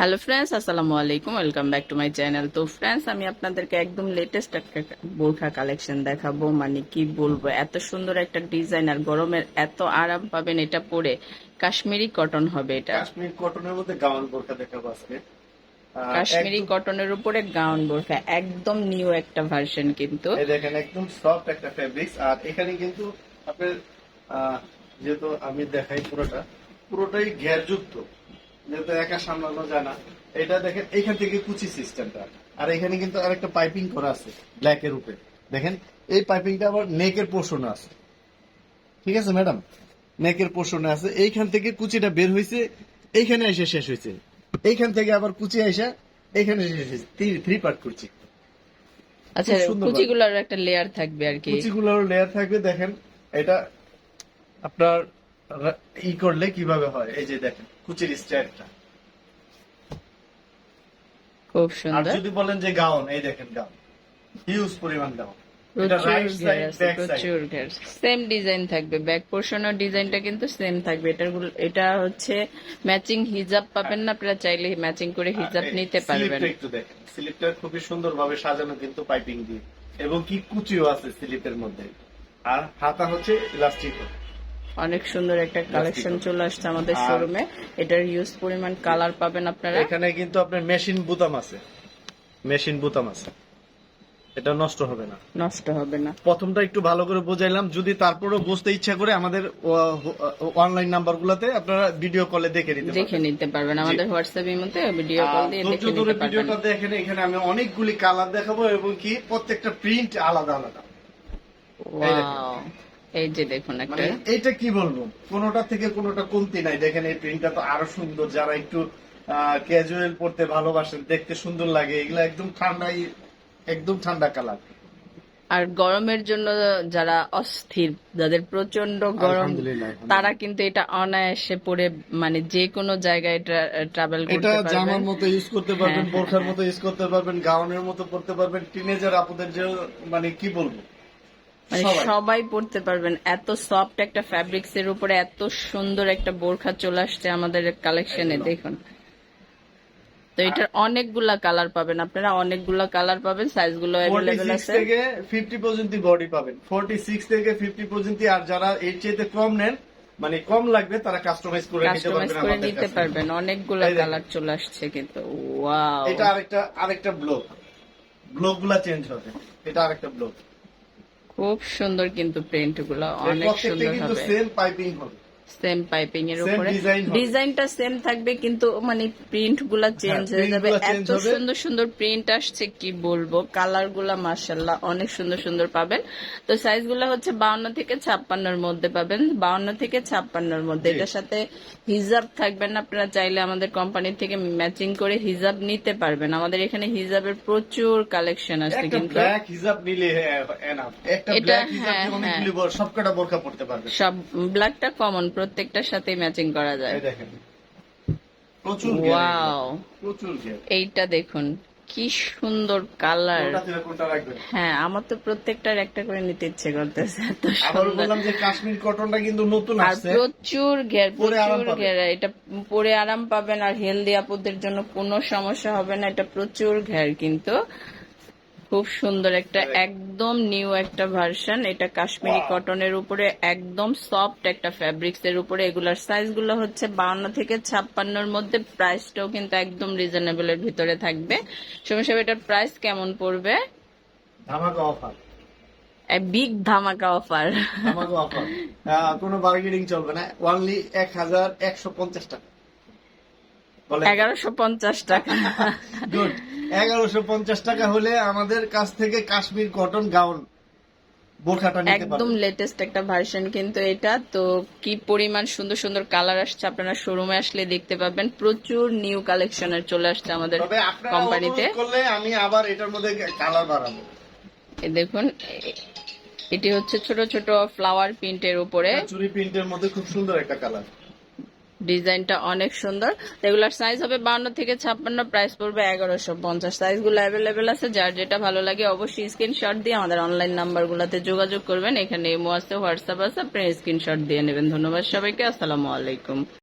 Hello friends আসসালামু আলাইকুম welcome back to my channel তো ফ্রেন্ডস আমি আপনাদেরকে একদম লেটেস্ট একটা বোরখা কালেকশন দেখাবো। মানে কি বলব এত সুন্দর একটা ডিজাইন আর গরমের এত আরাম পাবেন এটা পরে কাশ্মীরি কটন হবে এটা। কাশ্মীর কটনের মধ্যে গাউন বোরকা দেখাবো আজকে। কাশ্মীরি কটনের উপরে গাউন বোরখা একদম নিউ একটা ভার্সন কিন্তু। এই দেখেন একদম সফট একটা ফেব্রিক্স আর এখানে কিন্তু আপনার যেহেতু আমি দেখাই পুরোটা পুরোটাই ঘেরযুক্ত। যেহেতু একা সামলানো যায় না এটা দেখেন এখান থেকে কুচি সিস্টেমটা। আর এখানে কিন্তু আরেকটা পাইপিং করা আছে ব্ল্যাক এর উপরে। দেখেন এই পাইপিংটা আবার নেকের পোর্শনে আছে। ঠিক আছে ম্যাডাম নেকের পোর্শনে আছে। এইখান থেকে কুচিটা বের হয়েছে এইখানে এসে শেষ হয়েছে এইখান থেকে আবার কুচি এসে এখানে শেষ হয়েছে থ্রি পার্ট করছি। আচ্ছা কুচিগুলোর একটা লেয়ার থাকবে আর কি। কুচিগুলোর লেয়ার থাকবে দেখেন এটা আপনার ই করলে কীভাবে হয়? এই যে দেখেন কুচির স্টাইলটা। খুব সুন্দর। আর যদি বলেন যে গাউন এই দেখেন গাউন। হিউজ পরিমাণ গাউন। এটা সেম ডিজাইন থাকবে। ব্যাক পোর্শনের ডিজাইনটা কিন্তু সেম থাকবে। গুলো- এটা হচ্ছে ম্যাচিং হিজাব পাবেন না আপনারা চাইলে ম্যাচিং করে হিজাব নিতে পারবেন। একটু দেখেন। স্লিপটা খুবই সুন্দরভাবে সাজানো কিন্তু পাইপিং দিয়ে। এবং কি কুচিও আছে স্লিপের মধ্যে। আর হাতা হচ্ছে ইলাস্টিক অনেক সুন্দর একটা কালেকশন চলে আসছে আমাদের শোরুমে এটার ইউজ পরিমাণ কালার পাবেন আপনারা। এখানে কিন্তু আপনার মেশিন বুতাম আছে। মেশিন বুতাম আছে। এটা নষ্ট হবে না। নষ্ট হবে না। প্রথমটা একটু ভালো করে বোঝাইলাম। যদি তারপরেও বুঝতে ইচ্ছা করে আমাদের অনলাইন নাম্বার গুলাতে আপনারা ভিডিও কলে দেখে নিতে দেখে নিতে পারবেন। আমাদের হোয়াটসঅ্যাপ মধ্যে ভিডিও কল দিয়ে দেখে নিতে পারবেন। ভিডিওটা দেখেন এখানে আমি অনেকগুলি কালার দেখাবো এবং কি প্রত্যেকটা প্রিন্ট আলাদা আলাদা। এই যে দেখুন একটা মানে এইটা কি বলব? কোনোটা থেকে কোনোটা কমতি নাই। দেখেন এই প্রিন্টটা তো আরও সুন্দর। যারা একটু ক্যাজুয়াল পড়তে ভালোবাসেন দেখতে সুন্দর লাগে। এগুলো একদম ঠান্ডাই একদম ঠান্ডা কালার। আর গরমের জন্য যারা অস্থির যাদের প্রচণ্ড গরম তারা কিন্তু এটা অনায়াসে পরে মানে যে কোনো জায়গায় ট্রাভেল এটা করতে জামার মতো ইউজ করতে পারবেন হ্যাঁ, বোরখার মতো ইউজ করতে পারবেন গাউনের মতো পড়তে পারবেন টিনেজার আপুদের যে মানে কি বলব? মানে সবাই। পড়তে পারবেন। এত সফট একটা ফ্যাব্রিক্স এর উপরে এত সুন্দর একটা বোরখা চলে আসছে আমাদের কালেকশনে দেখুন। তো এটার অনেকগুলা কালার পাবেন। আপনারা অনেকগুলা কালার পাবেন সাইজগুলো অ্যাভেলেবেল 46 আছে। থেকে ফিফটি পর্যন্ত বডি পাবেন। ফোর্টি সিক্স থেকে ফিফটি পর্যন্ত আর যারা এর চাইতে কম নেন মানে কম লাগবে তারা কাস্টমাইজ করে নিতে কাস্টমাইজ পারবেন করে নিতে পারবেন। অনেকগুলা কালার চলে আসছে কিন্তু। ওয়াও এটা আরেকটা আরেকটা ব্লক ব্লকগুলা চেঞ্জ হবে। এটা আরেকটা ব্লক খুব সুন্দর কিন্তু প্রিন্টগুলো অনেক সুন্দর হবে। সেম পাইপিং হবে। সেম পাইপিং এর উপরে। ডিজাইনটা সেম থাকবে কিন্তু মানে প্রিন্টগুলা চেঞ্জ হ্যাঁ, হয়ে যাবে এত সুন্দর সুন্দর প্রিন্ট আসছে কি বলব? কালারগুলা মার্শাল্লাহ অনেক সুন্দর সুন্দর পাবেন। তো সাইজগুলা হচ্ছে বাউন্ন থেকে ছাপ্পান্নর মধ্যে পাবেন। বাউন্ন থেকে ছাপ্পান্নর মধ্যে। এটার সাথে হিজাব থাকবেন আপনারা চাইলে আমাদের কোম্পানি থেকে ম্যাচিং করে হিজাব নিতে পারবেন। আমাদের এখানে হিজাবের প্রচুর কালেকশন আছে কিন্তু ব্ল্যাক হিজাব নিলে একটা এটা, ব্ল্যাক হিজাব হ্যাঁ, সবকটা বোরকা পড়তে পারবে সব ব্ল্যাকটা কমন প্রত্যেকটার সাথে ম্যাচিং করা যায়। ওয়াও এইটা দেখুন কি সুন্দর কালার হ্যাঁ আমার তো প্রত্যেকটার একটা করে নিতে ইচ্ছে করতেছে এত বললাম যে কাশ্মীর কটনটা কিন্তু নতুন আসছে। প্রচুর ঘের প্রচুর। ঘের এটা পরে আরাম পাবেন আর হেলদি আপুদের জন্য কোনো সমস্যা হবে না এটা প্রচুর ঘের কিন্তু। খুব সুন্দর একটা একদম নিউ একটা ভার্সন। এটা কাশ্মীরি. কটনের উপরে একদম সফট একটা ফ্যাব্রিক্স এর উপরে। এগুলার সাইজগুলো হচ্ছে বাউন্ন থেকে ছাপ্পান্নর মধ্যে। প্রাইসটাও কিন্তু একদম রিজনেবল এর ভিতরে থাকবে। সমস্যা এটার প্রাইস কেমন পড়বে? ধামাকা অফার বিগ ধামাকা অফার ধামাকা অফার কোনো বার্গেনিং চলবে না। অনলি এক হাজার একশো পঞ্চাশ টাকা। এগারোশো পঞ্চাশ টাকা। গুড এগারোশো পঞ্চাশ টাকা হলে আমাদের কাছ থেকে কাশ্মীর কটন গাউন বোরখাটা নিতে একদম লেটেস্ট একটা ভার্সন কিন্তু এটা। তো কি পরিমাণ সুন্দর সুন্দর কালার আসছে আপনারা শোরুমে আসলে দেখতে পাবেন প্রচুর নিউ কালেকশন কালেকশনের চলে আসছে আমাদের কোম্পানিতে করলে আমি আবার এটার মধ্যে কালার বাড়াবো। এই দেখুন এটি হচ্ছে ছোট ছোট ফ্লাওয়ার প্রিন্টের উপরে। চুরি প্রিন্টের মধ্যে খুব সুন্দর একটা কালার ডিজাইনটা অনেক সুন্দর। এগুলার সাইজ হবে বান্ন থেকে ছাপ্পান্ন প্রাইস পড়বে এগারোশো পঞ্চাশ। সাইজগুলো অ্যাভেলেবেল আছে, যার যেটা ভালো লাগে অবশ্যই স্ক্রিনশট দিয়ে আমাদের অনলাইন নাম্বার গুলাতে যোগাযোগ করবেন। এখানে এমো আছে, হোয়াটসঅ্যাপ আছে, আপনি স্ক্রিনশট দিয়ে নেবেন। ধন্যবাদ সবাইকে, আসসালামু আলাইকুম।